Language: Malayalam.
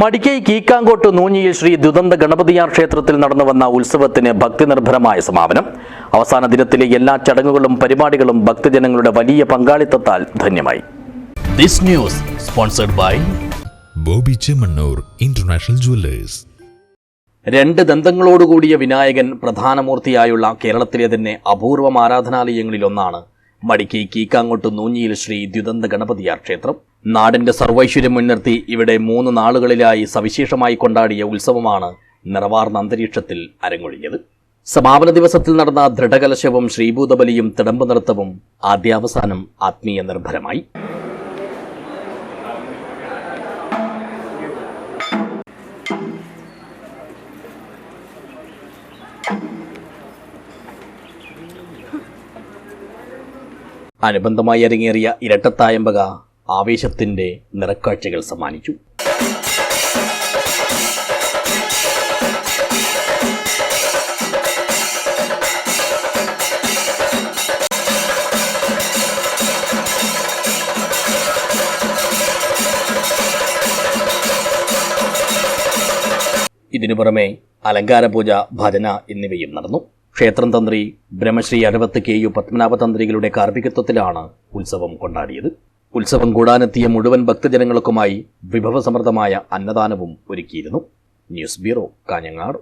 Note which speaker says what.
Speaker 1: മടിക്കൈ കീക്കാങ്കോട്ട് നൂഞ്ഞിയിൽ ശ്രീ ദുദന്ത ഗണപതിയാർ ക്ഷേത്രത്തിൽ നടന്നു വന്ന ഉത്സവത്തിന് ഭക്തിനിർഭരമായ സമാപനം. അവസാന ദിനത്തിലെ എല്ലാ ചടങ്ങുകളും പരിപാടികളും ഭക്തജനങ്ങളുടെ വലിയ പങ്കാളിത്തത്താൽ ധന്യമായി.
Speaker 2: This news sponsored by
Speaker 3: Boby Chemmanur international jewellers.
Speaker 1: രണ്ട് ദന്തങ്ങളോടുകൂടിയ വിനായകൻ പ്രധാനമൂർത്തിയായുള്ള കേരളത്തിലെ തന്നെ അപൂർവം ആരാധനാലയങ്ങളിലൊന്നാണ് മടിക്കൈ കീക്കാങ്ങോട്ട് നൂഞ്ഞിയിൽ ശ്രീ ദ്യുതന്ത ഗണപതിയാർ ക്ഷേത്രം. നാടിന്റെ സർവൈശ്വര്യം മുൻനിർത്തി ഇവിടെ മൂന്ന് നാളുകളിലായി സവിശേഷമായി കൊണ്ടാടിയ ഉത്സവമാണ് നിറവാർന്ന അന്തരീക്ഷത്തിൽ അരങ്ങൊഴിഞ്ഞത്. സമാപന ദിവസത്തിൽ നടന്ന ദൃഢകലശവും ശ്രീഭൂതബലിയും തിടമ്പ് നൃത്തവും ആദ്യാവസാനം ആത്മീയ നിർഭരമായി അനുബന്ധമായി അരങ്ങേറിയ ഇരട്ടത്തായമ്പക ആവേശത്തിന്റെ നിറക്കാഴ്ചകൾ സമ്മാനിച്ചു. ഇതിനു പുറമെ അലങ്കാര പൂജ ഭജന എന്നിവയും നടന്നു. ക്ഷേത്രം തന്ത്രി ബ്രഹ്മശ്രീ അരവത്ത് കെ യു പത്മനാഭ തന്ത്രികളുടെ കാർമ്മികത്വത്തിലാണ് ഉത്സവം കൊണ്ടാടിയത്. ഉത്സവം കൂടാനെത്തിയ മുഴുവൻ ഭക്തജനങ്ങൾക്കുമായി വിഭവസമൃദ്ധമായ അന്നദാനവും ഒരുക്കിയിരുന്നു. News bureau Kanhangad.